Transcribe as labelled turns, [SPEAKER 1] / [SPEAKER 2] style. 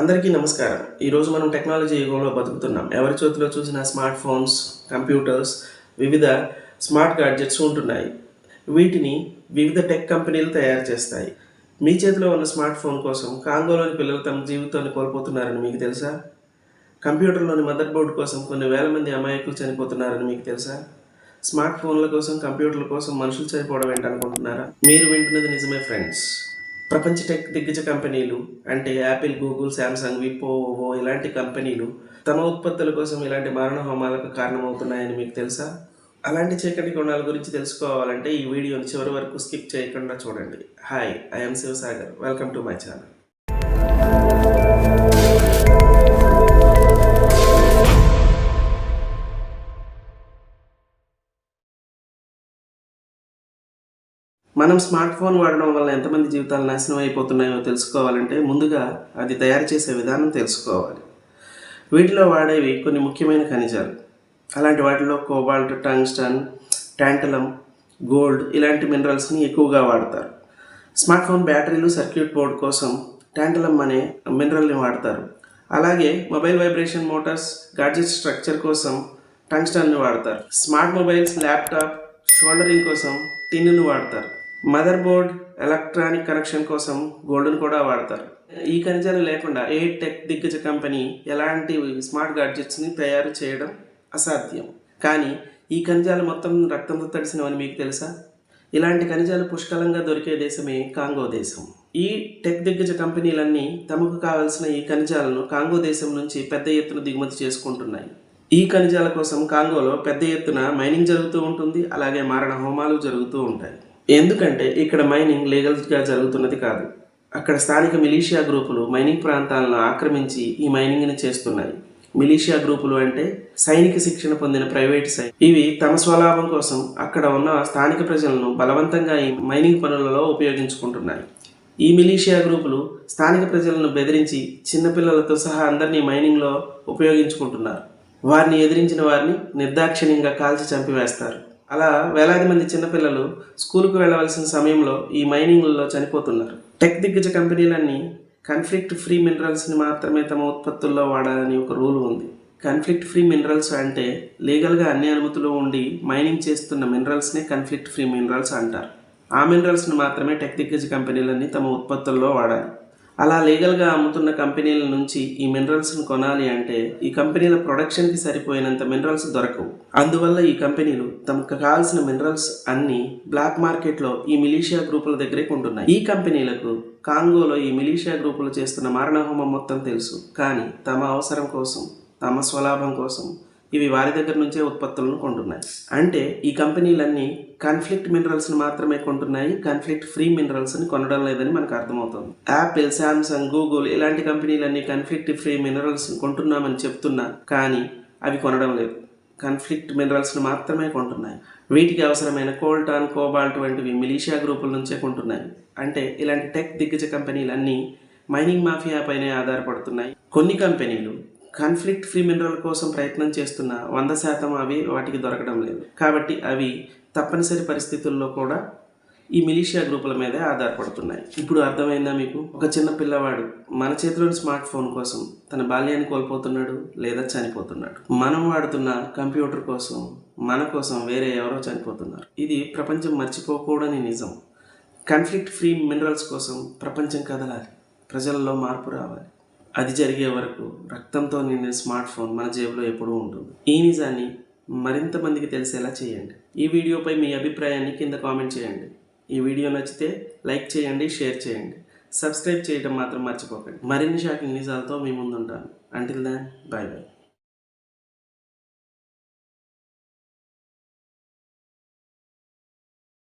[SPEAKER 1] అందరికీ నమస్కారం. ఈరోజు మనం టెక్నాలజీ యుగంలో బతుకుతున్నాం. ఎవరి చేతిలో చూసిన స్మార్ట్ ఫోన్స్ కంప్యూటర్స్ వివిధ స్మార్ట్ గాడ్జెట్స్ ఉంటున్నాయి. వీటిని వివిధ టెక్ కంపెనీలు తయారు చేస్తాయి. మీ చేతిలో ఉన్న స్మార్ట్ ఫోన్ కోసం కాంగోలోని పిల్లలు తమ జీవితాన్ని కోల్పోతున్నారని మీకు తెలుసా? కంప్యూటర్లోని మదర్ బోర్డు కోసం కొన్ని వేల మంది అమాయకులు చనిపోతున్నారని మీకు తెలుసా? స్మార్ట్ ఫోన్ల కోసం కంప్యూటర్ల కోసం మనుషులు చనిపోవడం ఏంటనుకుంటున్నారా? మీరు వింటున్నది నిజమే ఫ్రెండ్స్. ప్రపంచ టెక్ దిగ్గజ కంపెనీలు అంటే Apple Google Samsung Vivo Oppo ఇలాంటి కంపెనీలు తమ ఉత్పత్తుల కోసం ఇలాంటి మారణ హోమాలకు కారణమవుతున్నాయని మీకు తెలుసా? అలాంటి చీకటి గుణాల గురించి తెలుసుకోవాలంటే ఈ వీడియోని చివరి వరకు స్కిప్ చేయకుండా చూడండి. Hi I'm Shivasagar welcome to my channel మనం స్మార్ట్ ఫోన్ వాడడం వల్ల ఎంతమంది జీవితాలు నాశనం అయిపోతున్నాయో తెలుసుకోవాలంటే ముందుగా అది తయారు చేసే విధానం తెలుసుకోవాలి. వీటిలో వాడేవి కొన్ని ముఖ్యమైన ఖనిజాలు. అలాంటి వాటిలో కోబాల్ట్ టంగ్స్టన్ టాంటలం గోల్డ్ ఇలాంటి మినరల్స్ని ఎక్కువగా వాడతారు. స్మార్ట్ ఫోన్ బ్యాటరీలు సర్క్యూట్ బోర్డ్ కోసం టాంటలం అనే మినరల్ని వాడతారు. అలాగే mobile vibration motors gadget structure కోసం టంగ్స్టన్ని వాడతారు. స్మార్ట్ మొబైల్స్ ల్యాప్టాప్ షోల్డరింగ్ కోసం టిన్నును వాడతారు. మదర్ బోర్డ్ ఎలక్ట్రానిక్ కనెక్షన్ కోసం గోల్డ్ను కూడా వాడతారు. ఈ ఖనిజాలు లేకుండా ఏ టెక్ దిగ్గజ కంపెనీ ఎలాంటి స్మార్ట్ గాడ్జెట్స్ని తయారు చేయడం అసాధ్యం. కానీ ఈ ఖనిజాలు మొత్తం రక్తంతో తడిసినవని మీకు తెలుసా? ఇలాంటి ఖనిజాలు పుష్కలంగా దొరికే దేశమే కాంగో దేశం. ఈ టెక్ దిగ్గజ కంపెనీలన్నీ తమకు కావలసిన ఈ ఖనిజాలను కాంగో దేశం నుంచి పెద్ద ఎత్తున దిగుమతి చేసుకుంటున్నాయి. ఈ ఖనిజాల కోసం కాంగోలో పెద్ద ఎత్తున మైనింగ్ జరుగుతూ ఉంటుంది అలాగే మారణ హోమాలు జరుగుతూ ఉంటాయి. ఎందుకంటే ఇక్కడ మైనింగ్ లీగల్గా జరుగుతున్నది కాదు. అక్కడ స్థానిక మిలీషియా గ్రూపులు మైనింగ్ ప్రాంతాలను ఆక్రమించి ఈ మైనింగ్ని చేస్తున్నాయి. మిలీషియా గ్రూపులు అంటే సైనిక శిక్షణ పొందిన ప్రైవేట్ సైట్ ఇవి తమ స్వలాభం కోసం అక్కడ ఉన్న స్థానిక ప్రజలను బలవంతంగా ఈ మైనింగ్ పనులలో ఉపయోగించుకుంటున్నాయి. ఈ మిలీషియా గ్రూపులు స్థానిక ప్రజలను బెదిరించి చిన్నపిల్లలతో సహా అందరినీ మైనింగ్లో ఉపయోగించుకుంటున్నారు. వారిని ఎదిరించిన వారిని నిర్దాక్షిణ్యంగా కాల్చి చంపివేస్తారు. అలా వేలాది మంది చిన్నపిల్లలు స్కూల్కు వెళ్ళవలసిన సమయంలో ఈ మైనింగ్లలో చనిపోతున్నారు. టెక్ దిగ్గజ కంపెనీలన్నీ కన్ఫ్లిక్ట్ ఫ్రీ మినరల్స్ని మాత్రమే తమ ఉత్పత్తుల్లో వాడాలని ఒక రూల్ ఉంది. కన్ఫ్లిక్ట్ ఫ్రీ మినరల్స్ అంటే లీగల్గా అన్ని అనుమతులు ఉండి మైనింగ్ చేస్తున్న మినరల్స్నే కన్ఫ్లిక్ట్ ఫ్రీ మినరల్స్ అంటారు. ఆ మినరల్స్ని మాత్రమే టెక్ దిగ్గజ కంపెనీలన్నీ తమ ఉత్పత్తుల్లో వాడాలి. అలా లీగల్గా అమ్ముతున్న కంపెనీల నుంచి ఈ మినరల్స్ను కొనాలి అంటే ఈ కంపెనీల ప్రొడక్షన్కి సరిపోయినంత మినరల్స్ దొరకవు. అందువల్ల ఈ కంపెనీలు తమకు కావాల్సిన మినరల్స్ అన్ని బ్లాక్ మార్కెట్లో ఈ మిలీషియా గ్రూపుల దగ్గరే కొంటున్నాయి. ఈ కంపెనీలకు కాంగోలో ఈ మిలీషియా గ్రూపులు చేస్తున్న మారణహోమం మొత్తం తెలుసు. కానీ తమ అవసరం కోసం తమ స్వలాభం కోసం ఇవి వారి దగ్గర నుంచే ఉత్పత్తులను కొంటున్నాయి. అంటే ఈ కంపెనీలన్నీ కన్ఫ్లిక్ట్ మినరల్స్ని మాత్రమే కొంటున్నాయి. కన్ఫ్లిక్ట్ ఫ్రీ మినరల్స్ని కొనడం లేదని మనకు అర్థమవుతుంది. యాపిల్ శాంసంగ్ గూగుల్ ఇలాంటి కంపెనీలన్నీ కన్ఫ్లిక్ట్ ఫ్రీ మినరల్స్ని కొంటున్నామని చెప్తున్నా కానీ అవి కొనడం లేదు. కన్ఫ్లిక్ట్ మినరల్స్ని మాత్రమే కొంటున్నాయి. వీటికి అవసరమైన కోల్టాన్ కోబాల్ట్ వంటివి మిలీషియా గ్రూపుల నుంచే కొంటున్నాయి. అంటే ఇలాంటి టెక్ దిగ్గజ కంపెనీలన్నీ మైనింగ్ మాఫియా పైనే ఆధారపడుతున్నాయి. కొన్ని కంపెనీలు కాన్ఫ్లిక్ట్ ఫ్రీ మినరల్ కోసం ప్రయత్నం చేస్తున్న వంద శాతం అవి వాటికి దొరకడం లేదు. కాబట్టి అవి తప్పనిసరి పరిస్థితుల్లో కూడా ఈ మిలీషియా గ్రూపుల మీదే ఆధారపడుతున్నాయి. ఇప్పుడు అర్థమైందా మీకు? ఒక చిన్న పిల్లవాడు మన చేతిలోని స్మార్ట్ ఫోన్ కోసం తన బాల్యాన్ని కోల్పోతున్నాడు లేదా చనిపోతున్నాడు. మనం వాడుతున్న కంప్యూటర్ కోసం మన కోసం వేరే ఎవరో చనిపోతున్నారు. ఇది ప్రపంచం మర్చిపోకూడని నిజం. కాన్ఫ్లిక్ట్ ఫ్రీ మినరల్స్ కోసం ప్రపంచం కదలాలి. ప్రజల్లో మార్పు రావాలి. అది జరిగే వరకు రక్తంతో నిండిన స్మార్ట్ ఫోన్ మన జేబులో ఎప్పుడూ ఉంటుంది. ఈ నిజాన్ని మరింత మందికి తెలిసేలా చేయండి. ఈ వీడియోపై మీ అభిప్రాయాన్ని కింద కామెంట్ చేయండి. ఈ వీడియో నచ్చితే లైక్ చేయండి షేర్ చేయండి. సబ్స్క్రైబ్ చేయడం మాత్రం మర్చిపోకండి. మరిన్ని షాకింగ్ నిజాలతో మీ ముందుంటాను. అంటిల్ దాన్ బాయ్ బాయ్